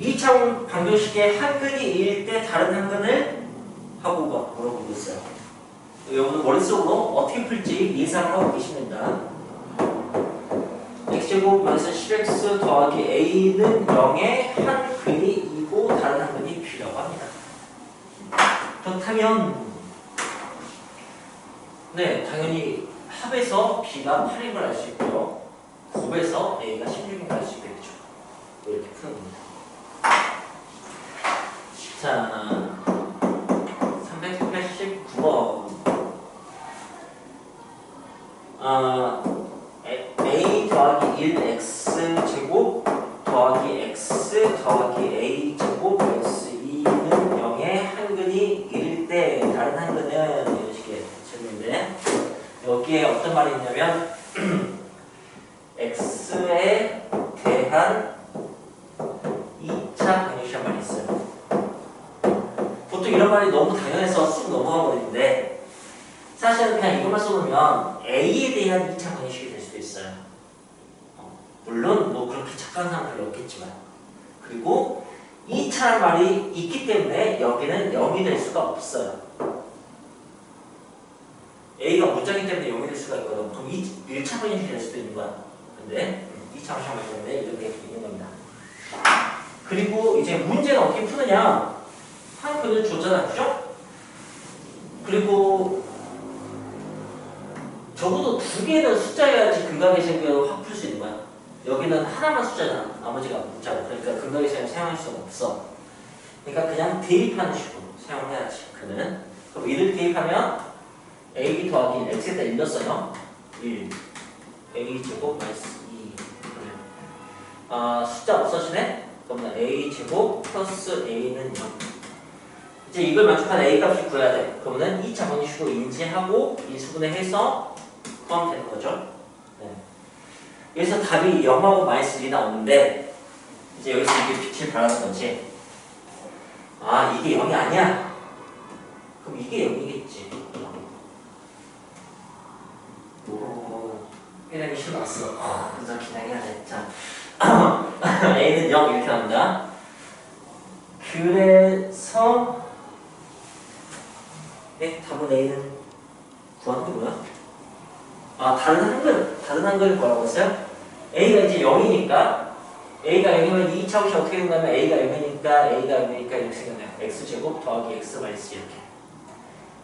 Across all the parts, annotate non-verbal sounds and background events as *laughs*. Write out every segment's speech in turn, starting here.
2차 방정식의 한 근이 1일 때 다른 한 근을 하고 막 물어보고 있어요. 여러분 머릿속으로 어떻게 풀지 예상을 하고 계시면 됩니다. x제곱 마이너스 10x 더하기 a는 0의 한 근이 이고 다른 한 근이 b라고 합니다. 그렇다면 네 당연히 합에서 b가 8인 걸 알 수 있고요. 곱에서 a가 16인 걸 알 수 있겠죠. 이렇게 푸는 겁니다. 자 389번 아, A- a 더하기 1x 제곱 더하기 x 더하기 a 제곱 플러스 2는 0의 한근이 1일 때 다른 한근은 이런 식의 질문인데 여기에 어떤 말이 있냐면 x에 대한 2차 방정식이란 말이 있어요. 보통 이런 말이 너무 당연해서 쑥 넘어가 버리는데 사실은 그냥 이것만 써놓으면 A에 대한 2차 방정식이 될 수도 있어요. 어, 물론 뭐 그렇게 착한 사람 별로 없겠지만 그리고 2차라는 말이 있기 때문에 여기는 0이 될 수가 없어요. A가 문장이기 때문에 0이 될 수가 있거든. 그럼 2, 1차 방정식이 될 수도 있는 거야. 근데 2차 방정식이 때문에 이렇게 있는 겁니다. 그리고 이제 문제는 어떻게 푸느냐 한 근을 줬잖아 그죠? 그리고 적어도 두 개는 숫자여야지 근각의 세계를 확 풀 수 있는 거야 여기는 하나만 숫자잖아 나머지가 문자고. 그러니까 근각의 세계를 사용할 수가 없어. 그러니까 그냥 대입하는 식으로 사용해야지 그는. 그럼 이를 대입하면 a 더하기 x에다 일렀어요. 1 a 제곱 마이너스 2 그러면 아 숫자 없어지네? 그러면 a 제곱 플러스 a는 0 이제 이걸 만족한 a 값을 구해야 돼. 그러면 2차 방정식으로 인지하고 인수분해 해서 포함되는 거죠. 네. 여기서 답이 0하고 마이너스 1이 나오는데 이제 여기서 이게 빛을 발하는 거지. 아 이게 0이 아니야? 그럼 이게 0이겠지. 오, 회장이 신났어. 아, 그래서 기다려야 돼. 자, a는 0 이렇게 나온다. 그래서 네, 답은 A는 구하는 게 뭐야? 아, 다른 한글, 다른 한글 뭐라고 했어요? A가 이제 0이니까 A가 0이면 2차 방식 어떻게 된다면 A가 0이니까 A가 0이니까 이렇게 생겼네요. X제곱 더하기 X 마이너스 이렇게.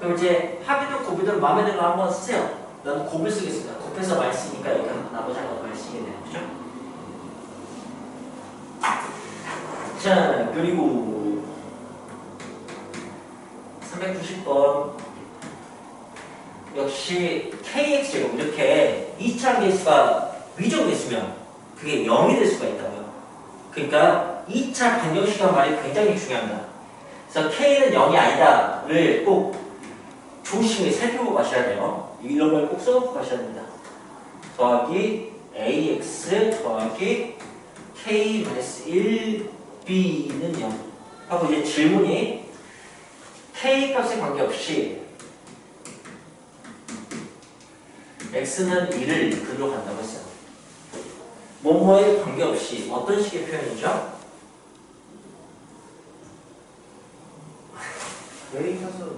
그럼 이제 합이든 곱이든 마음에 드는 거 한번 쓰세요. 나는 곱을 쓰겠습니다. 곱해서 마이너스니까 이렇게 하면 나머지는 마이너스 쓰겠네요. 그죠? 자, 그리고 390번 역시 kx제곱 이렇게 2차 개수가 위정됐으면 그게 0이 될 수가 있다고요. 그러니까 2차 반정식이라는 말이 굉장히 중요합니다. 그래서 k는 0이 아니다를 꼭 조심히 살펴보고 가셔야 돼요. 이런 걸 꼭 써놓고 가셔야 됩니다. 더하기 ax 더하기 k-1b는 0 하고 이제 질문이 k 값에 관계없이 x는 1을 근로 간다고 했어요. 뭐뭐에 관계없이 어떤 식의 표현이죠?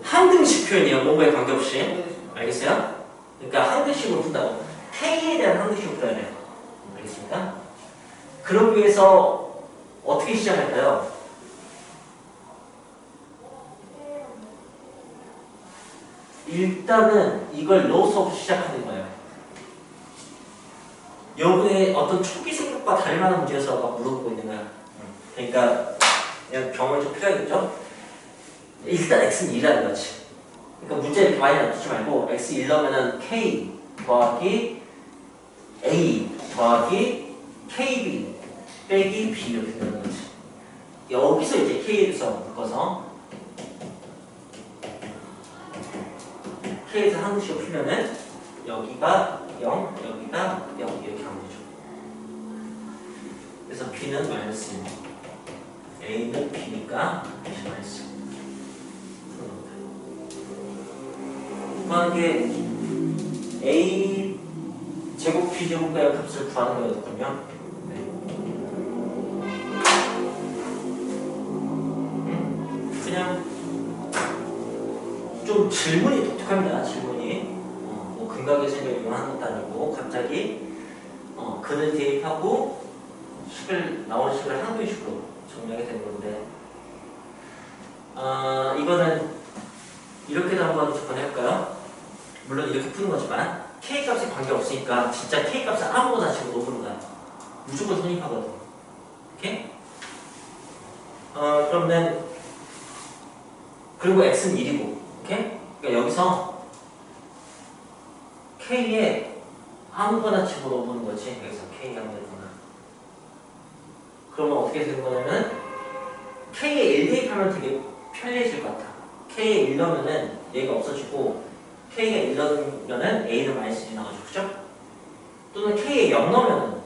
항등식 표현이에요. 뭐뭐에 관계없이. 알겠어요? 그러니까 항등식으로 푼다고. k에 대한 항등식으로 풀어야 돼요. 알겠습니까? 그러기 위해서 어떻게 시작할까요? 일단은 이걸 넣어서 시작하는 요. 여러분의 어떤 초기 생각과 다를 만한 문제에서 막 물어보고 있는 거야. 그러니까 그냥 경험이 좀 필요하겠죠? 일단 x는 1이라는 거지. 그러니까 문제 이렇게 많이 놔두지 말고 x 1 넣으면은 k 더하기 a 더하기 kb 빼기 b 이렇게 되는 거지. 여기서 이제 k에 대해서 묶어서 k에서 한 개씩 풀면은 여기가 0, 여기가 0 이렇게 하면 되죠. 그래서 B는 마이너스 1, A는 B니까 다시 마이너스 1. 만약에 A 제곱 B 제곱과의 값을 구하는 거였군요. 네. 음, 그냥 좀 질문이 독특합니다. 질문. 이. 어, 뭐 이용하는 것도 아니고 갑자기 어, 근을 대입하고 식을 나오는 식을 항등식으로 정리하게 되는 건데 아 이거는 이렇게도 한번 접근해볼까요? 물론 이렇게 푸는 거지만 k 값에 관계 없으니까 진짜 k 값을 아무거나 치고 넣는 거야. 무조건 선입하거든. 오케이? 어 그러면 그리고 x는 1이고 오케이? 그러니까 여기서 k에 아무거나 집어넣어보는 거지. 여기서 k 아무거나. 그러면 어떻게 되는 거냐면 k에 1 대입하면 되게 편리해질 것 같아. k에 1 넣으면은 얘가 없어지고 k에 1 넣으면은 a는 마이너스 1 나가죠. 그죠? 또는 k에 0 넣으면은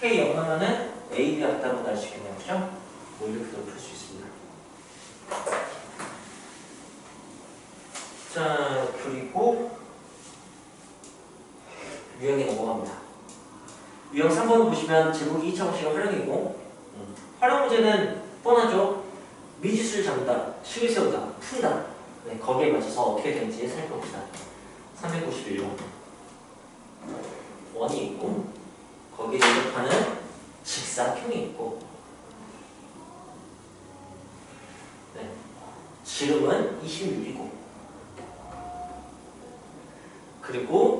k 0 넣으면은 a, b가 같다고 날 수 있겠네요. 그죠? 뭐 이렇게도 풀 수 있습니다. 자, 그리고 유형에 넘어갑니다. 유형 3번 보시면 제목이 2차 공식의 활용이고 음, 활용 문제는 뻔하죠. 미지수를 잡는다, 식을 세운다, 푼다. 네, 거기에 맞춰서 어떻게 되는지 살펴봅시다. 391번 원이 있고 거기에 대입하는 직사형이 있고 네, 지름은 26이고 그리고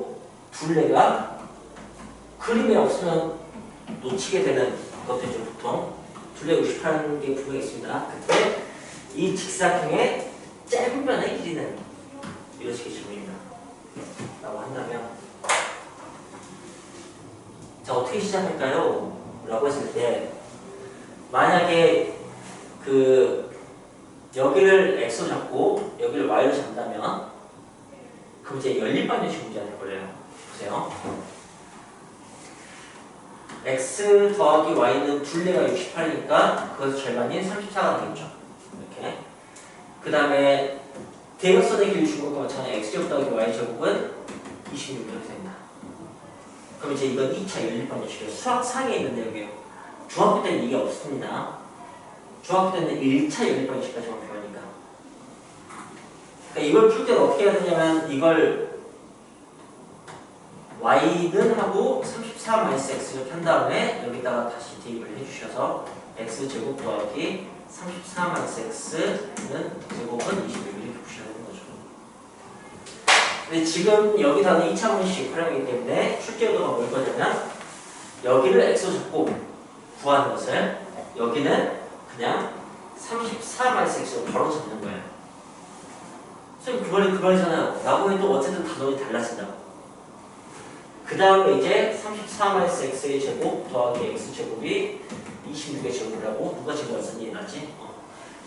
둘레가 그림에 없으면 놓치게 되는 것들이죠 보통 둘레 68개 분명히 있습니다 그때 이 직사형의 짧은 변의 길이는 이런 식의 질문입니다 라고 한다면 자 어떻게 시작할까요? 라고 했을 때 만약에 그 여기를 x로 잡고 여기를 y로 잡는다면 그럼 이제 연립반대식 문제가 될 거예요. 보세요. x 더하기 y는 둘레가 68이니까 그것의 절반인 34가 되겠죠. 이렇게. 그 다음에 대각선의 길이 준 것과 마찬가지 x제곱 더하기 y제곱은 26 이렇게 됩니다. 그럼 이제 이건 2차 연립반대식이에요. 수학 상에 있는데 여기요. 중학교 때는 이게 없습니다. 중학교 때는 1차 연립반대식까지만 배우니까. 그러니까 이걸 풀 때는 어떻게 해야 되냐면 이걸 y는 하고 34 마이너스 x 이렇게 한 다음에 여기다가 다시 대입을 해주셔서 x 제곱 더하기 34 마이너스 x는 제곱은 26 이렇게 되는 거죠. 근데 지금 여기다는 2차 분식 활용이기 때문에 출제도가 뭘 거냐면 여기를 x로 잡고 구하는 것을 여기는 그냥 34 마이너스 x로 바로 잡는 거예요. 선생님 그 말이 그 말이잖아요. 라고 해도 어쨌든 단원이 달라진다고. 그 다음에 이제 34 마이너스 x의 제곱 더하기 x 제곱이 26의 제곱이라고 누가 제곱을 썼니 나지? 어,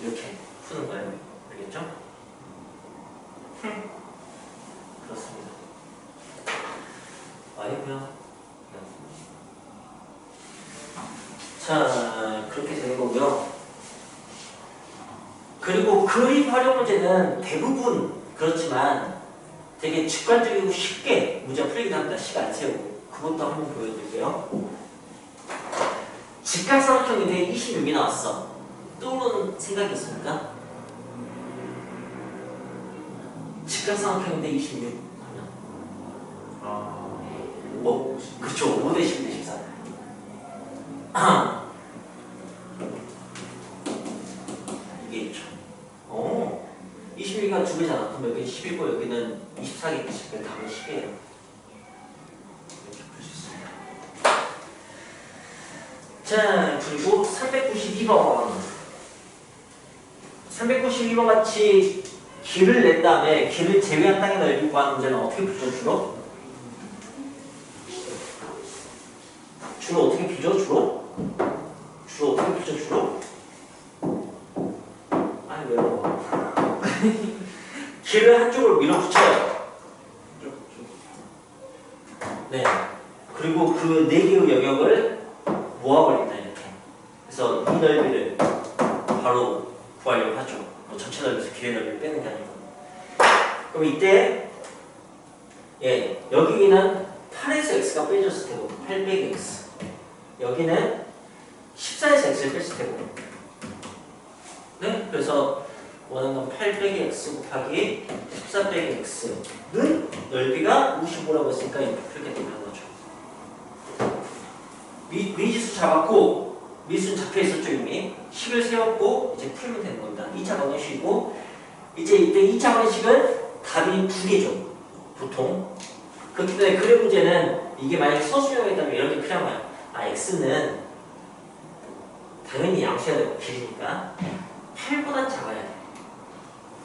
이렇게 푸는 거예요. 알겠죠? 그렇습니다. 아니고요. 자 그렇게 되는 거고요. 그리고 그립 활용 문제는 대부분 그렇지만 되게 직관적이고 쉽게 문제 풀리긴 합니다. 시간 안 세우고. 그것도 한번 보여드릴게요. 직각삼각형인데 26이 나왔어. 떠오르는 생각이 있습니까? 직각삼각형인데 26 하면 어, 그쵸. 5대 10대 14. 이게 있죠. 어. 22가 두 개잖아. 그럼 여기 10이고 여기는 24겠지. 그럼 답은 10이에요. 자, 그리고 392번. 392번 같이 길을 낸 다음에 길을 제외한 땅의 넓이 구하는 문제는 어떻게 풀죠, 주로? 주로 어떻게 풀죠, 주로? 주로 어떻게 풀죠, 주로? 아니, 왜 그러고. *laughs* 길을 한쪽으로 밀어붙여요. 네. 그리고 그네 개의 영역을 모아버린다 이렇게. 그래서 이 넓이를 바로 구하려고 하죠. 뭐 전체 넓이에서 길의 넓이를 빼는 게 아니고. 그럼 이때 예 여기는 8에서 x가 빼졌을 테고 8 빼기 x. 여기는 14에서 x를 뺐을 테고. 네. 그래서 원하는 건 8 빼기 x 곱하기 14 빼기 x는 넓이가 55라고 했으니까 이렇게 되는 거죠. 미, 미지수 잡았고 미수는 잡혀 있었죠 이미 식을 세웠고 이제 풀면 되는 겁니다. 2차 방정식이고 이제 이때 2차 방정식은 답이 두 개죠. 보통 그렇기 때문에 그래 문제는 이게 만약에 서술형이었다면 이렇게 필요한 거야. 아 x는 당연히 양수해야 되고 길이니까 8보다 작아야 돼.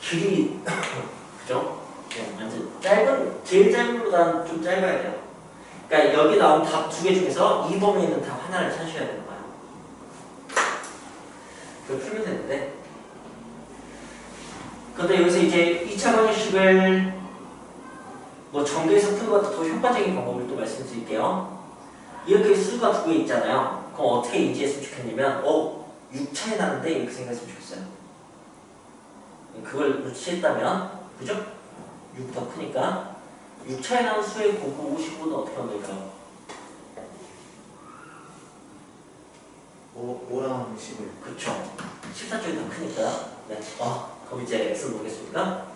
길이 *coughs* 그죠? 네, 완전 짧은 제일 짧은 보다는 좀 짧아야 돼요. 그러니까 여기 나온 답 두 개 중에서 이 범위에 있는 답 하나를 찾으셔야 되는 거야. 그걸 풀면 되는데 그런데 여기서 이제 2차 방정식을 뭐 전개해서 푸는 것도 더 효과적인 방법을 또 말씀드릴게요. 이렇게 수가 두 개 있잖아요. 그럼 어떻게 인지했으면 좋겠냐면 어 6차에 나는데 이렇게 생각했으면 좋겠어요. 그걸 눈치챘다면 그죠? 6더 크니까 6차에 나온 수의 곱을 55는 어떻게 하면 될까요? 5, 5랑 11 그쵸 14쪽이 더 크니까 네. 아 그럼 이제 x를 보겠습니까?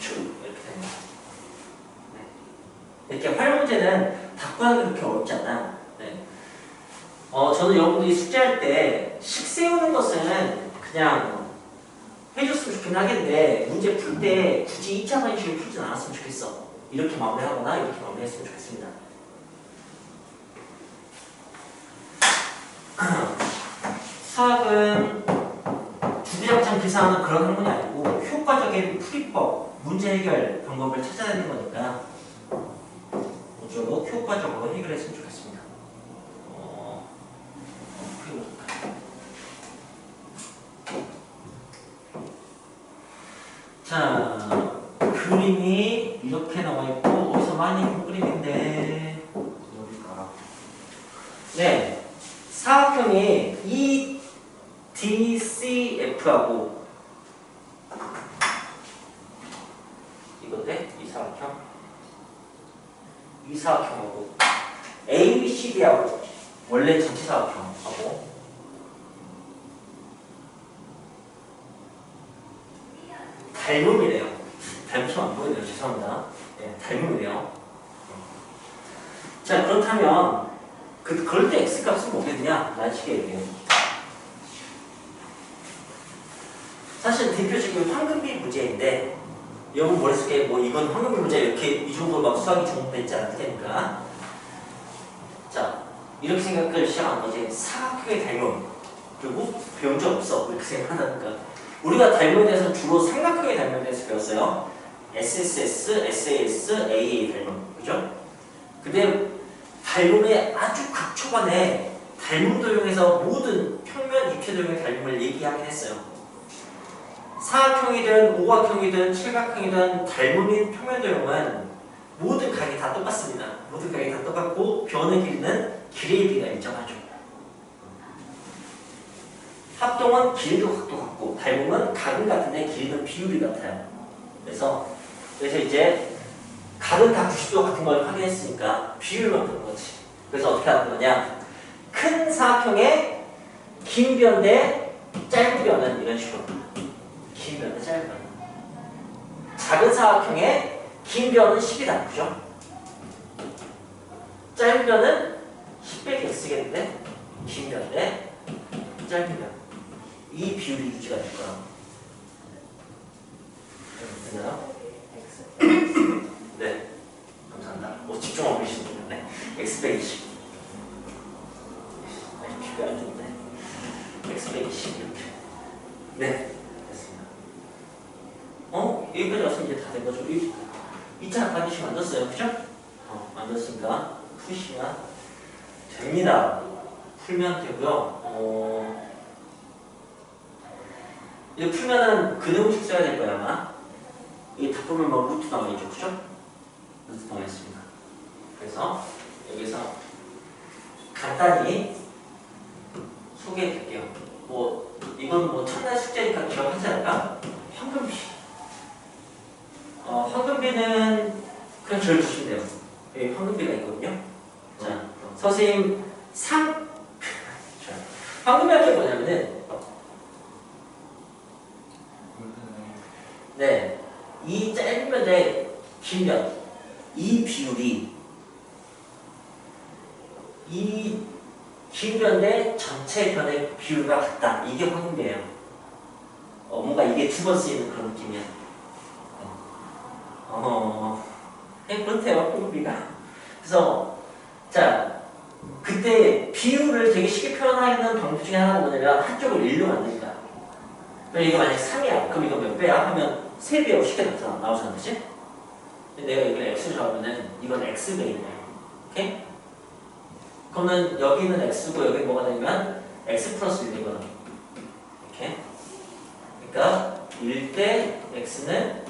쭉 이렇게 됩니다 네. 이렇게 활용 문제는 다 구하기 그렇게 어렵지 않아요 네. 어, 저는 여러분들이 숙제할 때 식 세우는 것은 그냥 해줬으면 좋긴 하겠는데 문제 풀 때 굳이 2차 방식을 풀진 않았으면 좋겠어 이렇게 마무리하거나 이렇게 마무리했으면 좋겠습니다 수학은 주구장창 계산하는 그런 학문이 아니고 효과적인 풀이법, 문제 해결 방법을 찾아야 되는 거니까 모쪼록 효과적으로 해결했으면 좋겠습니다. 어, 어, 풀어볼까요? 자, 그림이 이렇게 나와 있고 어디서 많이 본 그림인데 어디가 네, 사각형이 E, D, C, F하고 이건데 이 사각형 이 사각형하고 A, B, C, D하고 원래 전체 사각형하고 닮음이래요. 닮으면 안 보이네요. 죄송합니다. 네, 닮음이래요. 자 그렇다면 그, 그럴 때 x값은 뭐겠냐? 라는 식의 얘기예요. 사실 대표적인 황금비 문제인데 여러분 머릿속에 뭐 이건 황금비 문제 이렇게 이 정도로 막 수학이 정복됐지 않을 테니까 자 이렇게 생각을 시작한 거지 사각형의 닮음 그리고 배운 적 없어 이렇게 생각한다니까 우리가 닮음에 대해서 주로 삼각형의 닮음에 대해서 배웠어요 SSS, SAS, AA 닮음 그죠? 근데 닮음의 아주 극초반에 닮음 도형에서 모든 평면 입체 도형의 닮음을 얘기하긴 했어요. 사각형이든 오각형이든 칠각형이든 닮음인 평면 도형은 모든 각이 다 똑같습니다. 모든 각이 다 똑같고 변의 길이는 길이의 비가 일정하죠. 합동은 길이도 각도 같고 닮음은 각은 같은데 길이는 비율이 같아요. 그래서 그래서 이제 각은 다 90도 같은 걸 확인했으니까 비율만 보는 거지. 그래서 어떻게 하는 거냐? 큰 사각형의 긴 변 대 짧은 변은 이런 식으로. 긴 변 대 짧은 변. 작은 사각형의 긴 변은 10이다. 그죠? 짧은 변은 10 빼기 x겠는데 긴변대 짧은 변. 이 비율이 유지가 될 거야. 되나요? 네. 감사합니다. 뭐 집중하고 계시는 네. x 빼기 10. 비가 안 좋네. x 빼기 10 이렇게. 네. 됐습니다. 어? 여기까지 왔으면 이제 다 된 거죠. 이 2차 반드시 만들었어요. 그죠? 어, 만들었으니까 푸시면 됩니다. 풀면 되고요. 어, 이거 풀면은 근음식 써야 될 거야 아마. 이게 다 보면 뭐 루트 나와있죠, 그죠? 루트 나와있습니다. 그래서 여기서 간단히 소개해 드릴게요. 뭐 이건 뭐 첫날 숙제니까 기억하지 않을까? 황금비. 어, 황금비는 그냥 저를 보시면 돼요. 여기 황금비가 있거든요. 선생님 상 방금의 학교 뭐냐면은 네, 이 짧은 면의 길면 이 비율이 이 길면의 전체 변의 비율과 같다. 이게 확률이에요. 어, 뭔가 이게 두 번 쓰이는 그런 느낌이야. 어, 어, 어. 네, 그렇대요, 공비가. 그래서 자 그때 비율을 되게 쉽게 표현하는 방법 중에 하나가 뭐냐면 한쪽을 1로 만드니까. 그럼 이거 만약 3이야. 그럼 이거 몇 배야? 하면 3배로 쉽게 나타나, 나오잖아, 그치? 내가 이걸 x로 잡으면은 이건 거야. 오케이? 그러면 여기는 x고 여기 뭐가 되냐면 x 플러스 1이거든. 이렇게. 그러니까 1대 x는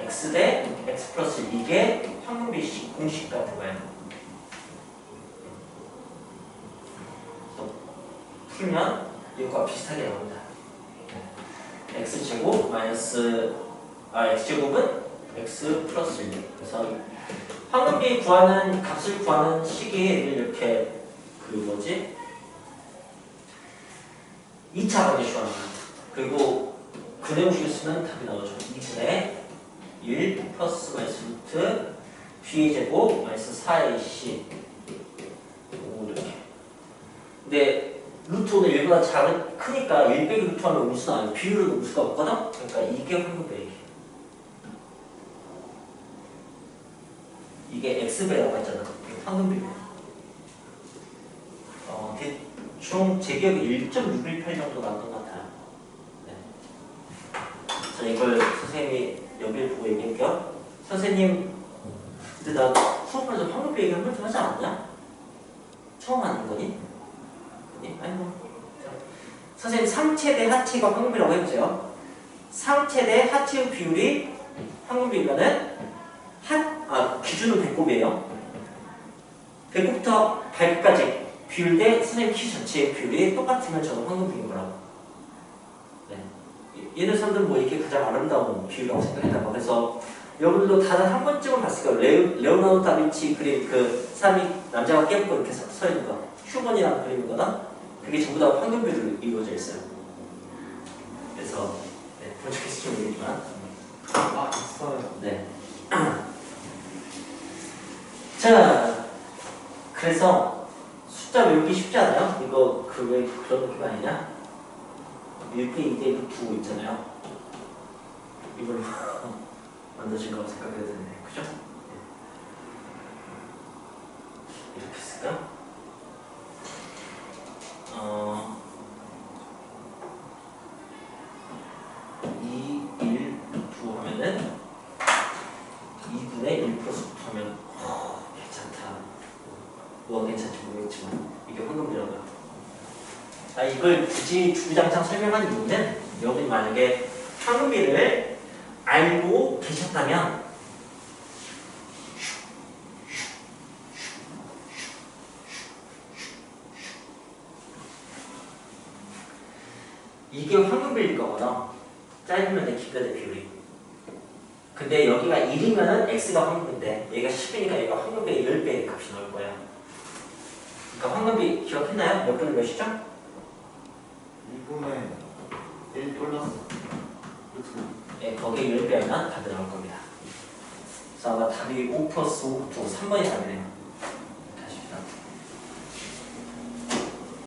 x 대 x 플러스 1 이게 황금비식 공식 같은 거예요. 그래서 풀면 이거와 비슷하게 나옵니다. x 제곱 마이너스 아 x 제곱은 x 플러스 1 그래서 황금비 구하는 값을 구하는 식이 이렇게 그 뭐지 2차 방정식으로 합니다. 그리고 근해공식을 쓰면 답이 나오죠. 2분의 1 플러스 마이너스 루트 b 제곱 마이너스 4ac 오 이렇게 근데 루트는 1보다 작은 크니까 1 빼기 루트 하면 음수 나와요. 비율은 음수가 없거든? 그러니까 이게 황금비 이게 x배라고 했잖아. 이게 황금비배. 어, 대충 제 기억에 1.618 정도 나왔던 것 같아요. 네. 자, 이걸 선생님이 여기를 보고 얘기할게요. 선생님, 근데 나 수업하면서 황금비 얘기 한 번도 하지 않았냐? 처음 하는 거니? 자, 선생님, 상체 대 하체가 황금비라고 해보세요. 상체 대 하체의 비율이 황금비면은 한, 아, 기준은 배꼽이에요. 배꼽부터 발끝까지 비율 대 선생님 키 전체의 비율이 똑같으면 저는 황금비인 거라고. 네. 얘네 사람들은 뭐 이게 가장 아름다운 비율이라고 생각했나 봐. 그래서 여러분들도 다들 한 번쯤은 봤을 거예요. 레오, 레오나르도 다빈치 그림 그 사람이 남자가 깨고 이렇게 서, 서 있는 거. 휴먼이라는 그림이거든. 그게 전부 다 황금비로 이루어져 있어요. 그래서 네, 본 적이 있을지 모르겠지만 아 있어요. 네. *clears throat* 자, 그래서 숫자 외우기 쉽지 않아요? 이거 그 왜 그런 느낌 아니냐? 1대 2대 루트 5 있잖아요. 이걸로 *laughs* 만드신 거라고 생각해야 되네. 그죠? 네. 이렇게 쓸까? 어, 2, 1, 루트 5 하면은 2분의 1 플러스 9 하면 어, 괜찮다. 뭐가 괜찮지 모르겠지만 이게 황금비라고요. 아 이걸 굳이 주구장창 설명한 이유는 여러분이 만약에 황금비를 알고 계셨다면 이게 황금비일 거거든. 짧으면 내 기가 대 비율이. 근데 여기가 1이면은 x가 황금인데 얘가 10이니까 얘가 황금비의 10배의 값이 나올 거야. 그러니까 황금비 기억했나요? 몇 분의 몇이죠? 2분의 1 플러스 예, 거기에 10배면 답이 나올 겁니다. 그래서 아마 답이 5 플러스 5, 2, 3번이 답이네요.